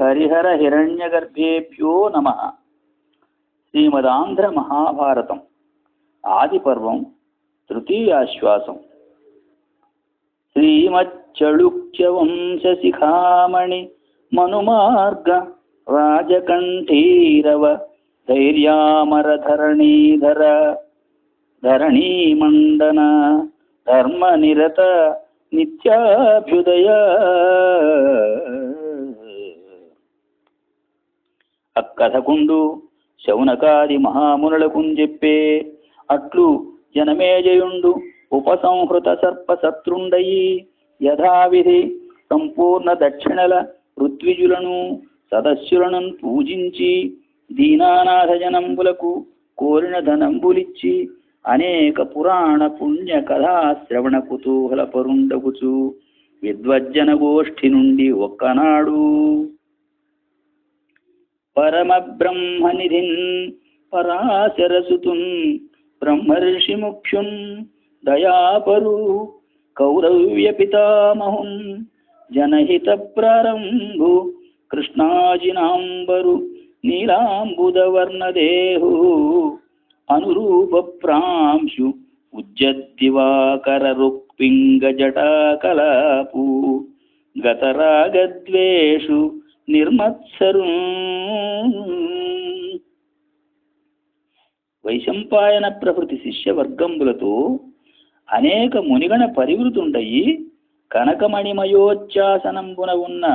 श्रीहरिहरहिरण्यगर्भेभ्यो नमः। श्रीमदान्ध्रमहाभारतम् आदिपर्वं तृतीयाश्वासम्। श्रीमच्चळुक्यवंशशिखामणि मनुमार्ग राजकंठीरव धैर्यामरधरणीधर धरणीमण्डन धर्मनिरत नित्याभ्युदय। అక్కథకుండు శౌనకాది మహామునులకు చెప్పే అట్లు జనమేజయుండు ఉపసంహృత సర్పశత్రుండయి. యథావిధి సంపూర్ణ దక్షిణల ఋత్విజులను సదస్సులను పూజించి దీనానాథ జనంబులకు కోరిన ధనంబులిచ్చి అనేక పురాణ పుణ్య కథా శ్రవణ కుతూహల పరుండగుచు విద్వజ్జన గోష్ఠి నుండి ఒక్కనాడు. పరమ బ్రహ్మనిధిన్ పరాశరసుతున్ బ్రహ్మర్షి ముఖ్యున్ దయాపరు కౌరవ్య పితామహున్ జనహిత ప్రారంభు కృష్ణాజినాంబరు నీలాంబుదవర్ణదేహు అనురూప ప్రాంశు ఉజ్జద్దివాకర రుక్పింగ జటాకలాపు గతరాగద్వేషు నిర్మత్సరు. వైశంపాయన ప్రకృతి శిష్యవర్గంబులతో అనేక మునిగణ పరివృతుండయి కనకమణిమయోచ్చాసనంబున ఉన్న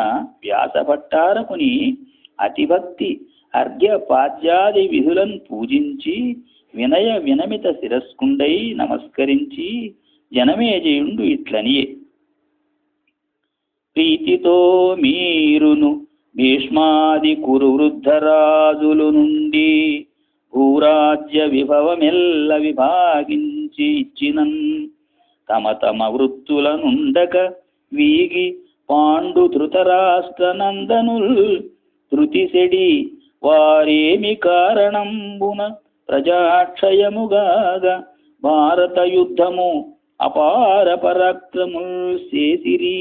వ్యాసభట్టారకుని అతిభక్తి అర్ఘ్యపాద్యాది విధులను పూజించి వినయ వినమిత శిరస్కుండై నమస్కరించి జనమేజయుండు ఇట్లనియే. ప్రీతితో మీరును భీష్మాది కురు వృద్ధరాజులు నుండి భూరాజ్య విభవమెల్ల విభాగించి ఇచ్చినన్ తమ తమ వృత్తుల నుండక వీగి పాండు ధృతరాష్ట్ర నందనుల్ ధృతిసెడి వారేమి కారణంబున ప్రజాక్షయముగాగా భారత యుద్ధము అపార పరాక్రముల్ చేసిరి.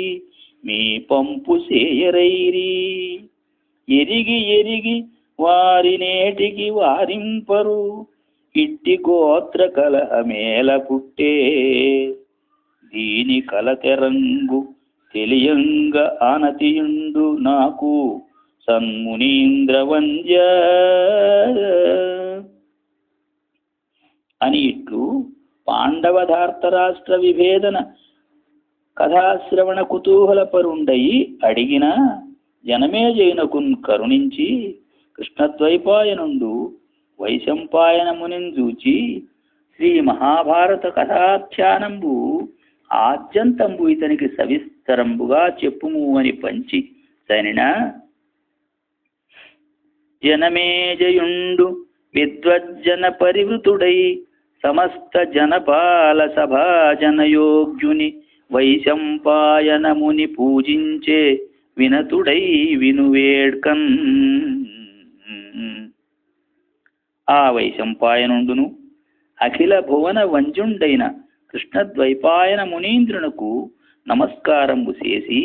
మీ పంపు సేయరైరి. ఎరిగి ఎరిగి వారినేటికి వారింపరు. ఇట్టి గోత్ర కలహమేల పుట్టే. దీని కలతెరంగు తెలియంగ ఆనతియుండు నాకు సన్మునీంద్ర వంద్య అని ఇట్లు పాండవధార్తరాష్ట్ర విభేదన కథాశ్రవణ కుతూహలపరుండయి అడిగిన జనమేజయునకున్ కరుణించి కృష్ణద్వైపాయనుండు వైశంపాయనమునిన్ చూచి శ్రీ మహాభారత కథాఖ్యానంబు ఆద్యంతంబు ఇతనికి సవిస్తరంబుగా చెప్పుము అని పంచి సనినా జనమేజయుండు విద్వజ్జన పరివృతుడై సమస్త జనపాల సభాజనయోగ్యుని వైశంపాయనముని పూజించే వినతుడై వినువేడ్కన్. ఆ వైశంపాయనుండును. అఖిల భువన వంజుండైన కృష్ణద్వైపాయన మునీంద్రునకు నమస్కారంబు చేసి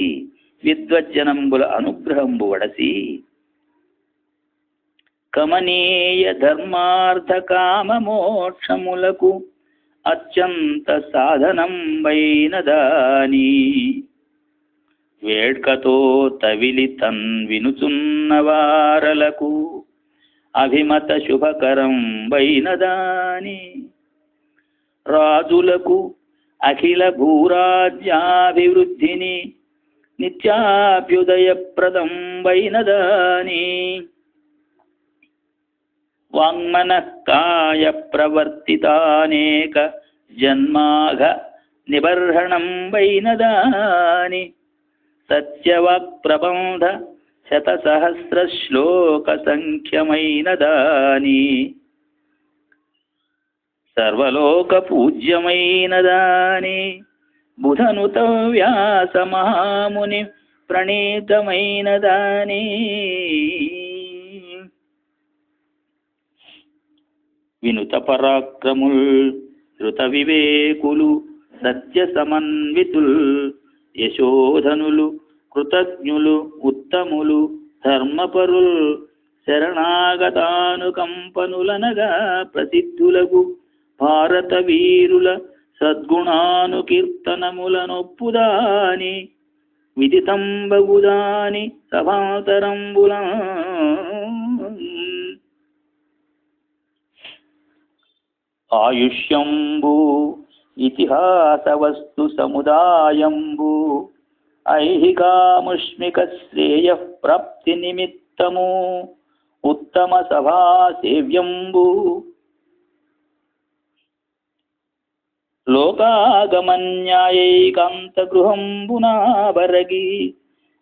విద్వజ్జనంబుల అనుగ్రహంబు వడసి కమనీయ ధర్మార్థ కామ మోక్షములకు అత్యంత సాధనం వైన దాని వేడ్కతో తవిలి తన్ వినుచున్న వారలకు అభిమత శుభకరం వైన దాని రాజులకు అఖిల భూరాజ్యాభివృద్ధిని నిత్యాభ్యుదయప్రదం వైన దాని వాంగ్మనకాయ ప్రవర్తితానేక జన్మాఘ నిబర్హణం వైనదాని సత్యవాక్ वाङ्मनःकायप्रवर्तितानेक जन्माघ निबर्हणं वैनदानि सत्यवाक्प्रबन्ध శతసహస్రశ్లోకసంఖ్యమైనదాని సర్వలోకపూజ్యమైనదాని బుధనుత ప్రణీతమైన ప్రణీతమైనదాని వినుత పరాక్రముల్ ధృత వివేకులు సత్య సమన్వితుల్ యశోధనులు కృతజ్ఞులు ఉత్తములు ధర్మపరుల్ శరణాగతానుకంపనులనగా ప్రసిద్ధులకు భారత వీరుల సద్గుణాను కీర్తనములనొప్పుదాని విదితంబగుదాని సభాతరంబుల ఆయుష్యంబు ఇతిహాస వస్తు సముదాయంబు ఐహికాముష్మిక శ్రేయ ప్రాప్తి నిమిత్తము ఉత్తమ సభా సేవ్యంబు లోకాగమన్యాయైకాంత గృహంబునా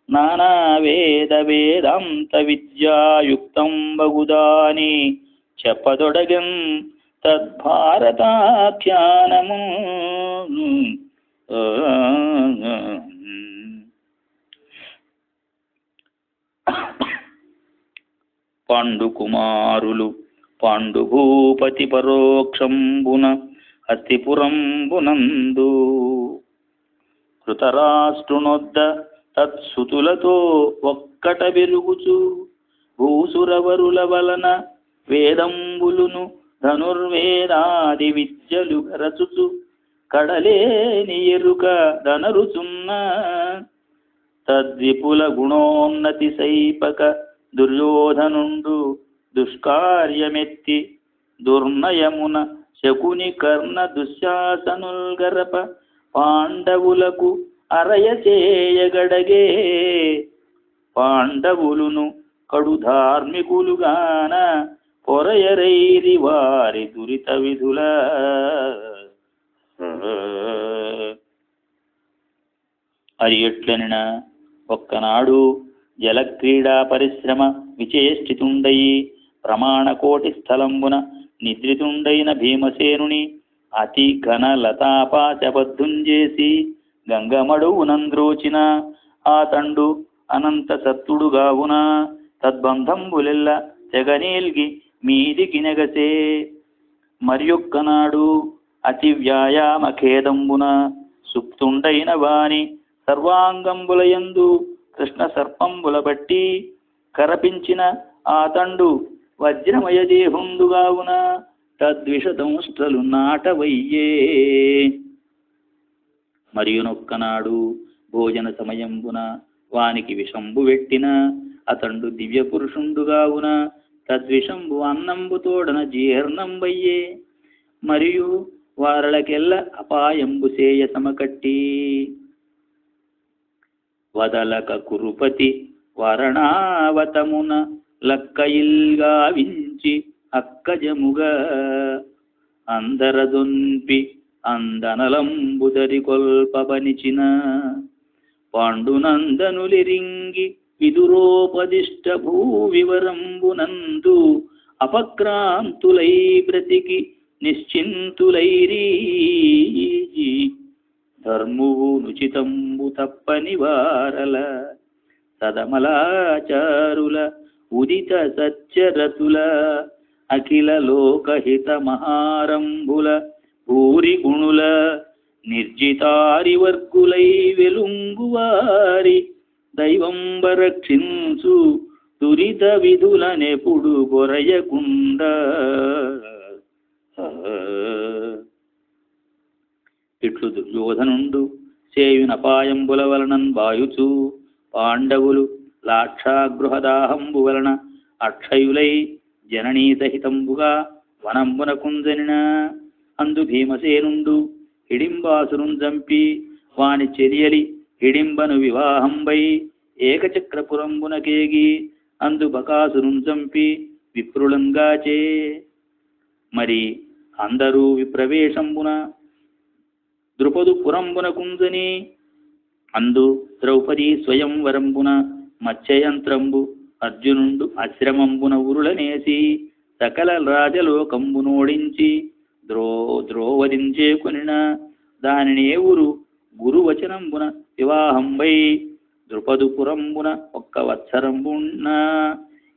నానా వేద వేదాంత విద్యాయుక్తం బగుదాని చెప్పదొడగం తద్భారతాఖ్యానము పాండుకుమారులు పాండుభూపతి పరోక్షంబున హస్తిపురంబునందు కృతరాష్ట్రునొద్ద తత్సుతులతో ఒక్కట వెలుగుచు భూసురవరుల వలన వేదంబులును ధనుర్వేదాది విద్యలు గరచుచు కడలేని ఎరుక ధనరుచున్న తద్విపుల గుణోన్నతి సైపక దుర్యోధనుండు దుష్కార్యమెత్తి దుర్నయమున శకుని కర్ణ దుశ్శాసనుల్గరప పాండవులకు అరయ చేయగడగే పాండవులును కడు ధార్మికులుగాన పొరయరైరి వారి దురిత విధుల. అది ఎట్లనినా ఒక్కనాడు జలక్రీడా పరిశ్రమ విచేష్టితుండయి ప్రమాణకోటి స్థలంబున నిద్రితుండైన భీమసేనుని అతి ఘన లతాపాచబద్ధుంజేసి గంగమడువునంద్రోచిన ఆ తండు అనంత సత్తుడుగావున తద్బంధంబులెల్ల తెగనీల్గి మీది నెగసే మరియొక్కనాడు అతి వ్యాయామ ఖేదంబున సుప్తుండైన వాని సర్వాంగంబులయందు కృష్ణ సర్పంబుల బట్టి కరపించిన ఆ తండు వజ్రమయ దేహుండుగావున నాటవయ్యే. మరియునొక్కనాడు భోజన సమయంబున వానికి విషంబు వెట్టిన అతండు దివ్య పురుషుండుగావున తద్విషంబు అన్నంబు తోడన జీర్ణంబయ్యే. మరియు వారలకెల్ల అపాయంబు సేయ సమకట్టి. వదలక కురుపతి వరణావతమున లక్కయిల్గా వించి అక్కజముగా. అందరదొన్పి అందనలంబుదరి కొల్పబనిచిన పాండునందనులిరింగి విదురోపదిష్ట భూవివరంబునందు అపక్రాంతులై బ్రతికి నిశ్చింతులైరీ. ధర్మునుచితంబు తప్పని వారల సదమలాచారుల ఉదిత సచ్చరతుల అఖిల లోకహిత మహారంభుల భూరి గుణుల నిర్జితారి వర్గులై వెలుంగువారి దైవంబరక్షించు దురిత విధులనెప్పుడు గొరయకుండా ఇట్లు దుర్యోధనుండు సేయునపాయంబుల వలనన్ బాయుచు పాండవులు లాక్షాగృహదాహంబు వలన అక్షయులై జననీ సహితంబుగా వనంబున కుంజనిన. అందు భీమసేనుండు హిడింబాసును చంపి వాని చెరియలి హిడింబను వివాహంబై ఏకచక్రపురంబునకేగి అందు బకాసురుం చంపి విప్రులంగాచే. మరి అందరూ విప్రవేశంబున ద్రుపదు పురంబున కుంజని అందు ద్రౌపది స్వయంవరంబున మత్స్యయంత్రంబు అర్జునుండు ఆశ్రమంబున ఉరులనేసి సకల రాజలోకంబునోడించి ద్రో ద్రోవదించే కొనిన దానిని ఊరు గురువచనంబున వివాహంబై ద్రుపదుపురంబున ఒక్క వత్సరంబున్న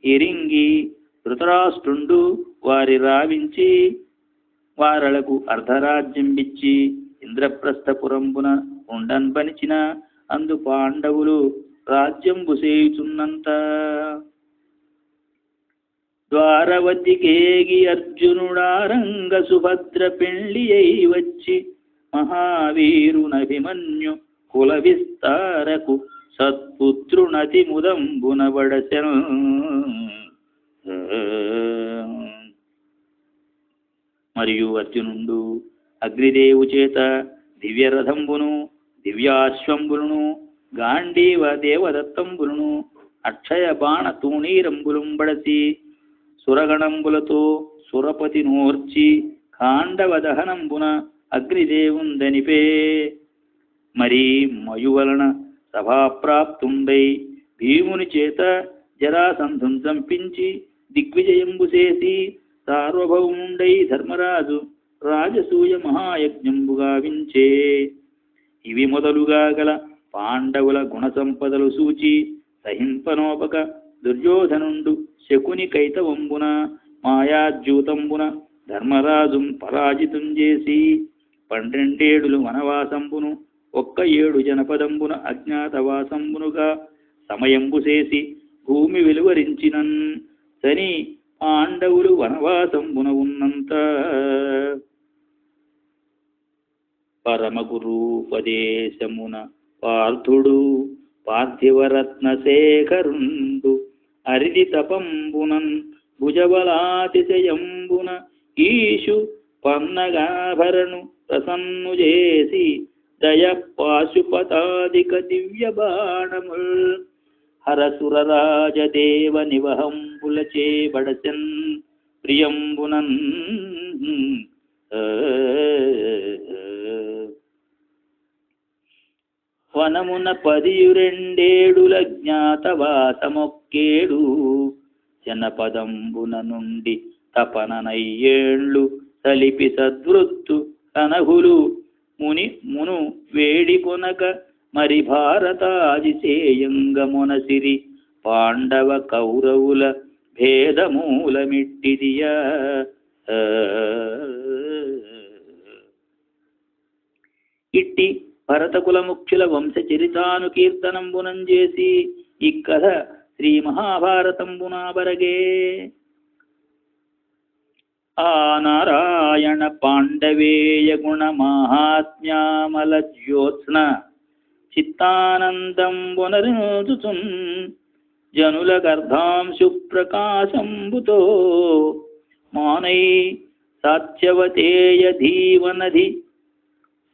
ఇరింగి ధృతరాష్ట్రుండు వారి రావించి వారలకు అర్ధరాజ్యంబిచ్చి ఇంద్రప్రస్థపురంబున ఉండన్ పనిచిన అందు పాండవులు రాజ్యంబు సేయుచున్నంత. ద్వారవతికేగి అర్జునుడారంగ సుభద్ర పెళ్ళి అయి వచ్చి మహావీరునభిమన్యు కుల విస్తారకు సత్పుత్రునతి ముదంబునబడసెను మరియు అర్జునుండు అగ్నిదేవు చేత దివ్యరథంబును దివ్యాశ్వంబులను గాంధీవ దేవదత్తంబులను అక్షయ బాణ తూణీరంబులుంబడసి సురగణంబులతో సురపతి నోర్చి కాండవ దహనంబున అగ్నిదేవుందనిపే. మరి మయువలన సభాప్రాప్తుండై భీముని చేత జరాసంధం చంపించి దిగ్విజయంబు చేసి సార్వభౌముండై ధర్మరాజు రాజసూయ మహాయజ్ఞంబుగావించే ఇవి మొదలుగా గల పాండవుల గుణ సంపదలు సూచి సహింపనోపక దుర్యోధనుండు శకుని కైతవంబున మాయాద్యూతంబున ధర్మరాజుం పరాజితం చేసి పన్నెండేడులు వనవాసంబును ఒక్క ఏడు జనపదంబున అజ్ఞాతవాసంబునుగా సమయంబు చేసి భూమి వెలువరించినన్ సని పాండవులు వనవాసంబున ఉన్నంత. పరమగురూపదేశమున పార్థుడు పార్థివరత్న శేఖరుండు అరిది తపంబునన్ భుజబలాతిశయంబున ఈషు పన్నగాభరణు ప్రసన్ను చేసి దయ పాశుపతాదిక దివ్య బాణముల్ హరసురరాజదేవ నివహంబుల చేబడసెన్ ప్రియంబునన్. వనమున పదియురెండేడుల జ్ఞాతవాసమొక్కేడు. జనపదంబున నుండి తపననయ్యేళ్ళు. సలిపి సద్వృత్తు కనహులు ముని మును వేడి కొనక మరి భారతాదిశేయంగమునసిరి పాండవ కౌరవుల భేదమూలమిట్టిదియా. ఇట్టి భరతకుల ముఖ్యుల వంశ చరితాను కీర్తనంబునం చేసి ఈ శ్రీ మహాభారతంబునాబరగే ఆ నారాయణ పాండవేయ గుణ మహాత్మ్యామల జ్యోత్స్న చిత్తానందం పునరుచుచున్ జనుల గర్భాంశు ప్రకాశంబుతో మానై సాత్యవతేయ ధీవనధి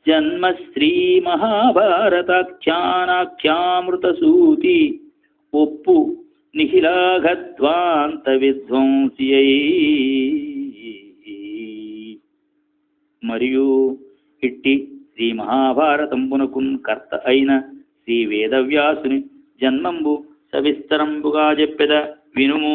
జన్మ శ్రీ మహాభారతాఖ్యానాఖ్యామృత సూతి ఒప్పు నిఖిలాఘద్వాంత విధ్వంసి మరియు ఇట్టి శ్రీ మహాభారతంబునకున్ కర్త అయిన శ్రీ వేదవ్యాసుని జన్మంబు సవిస్తరంబుగా చెప్పెద వినుము.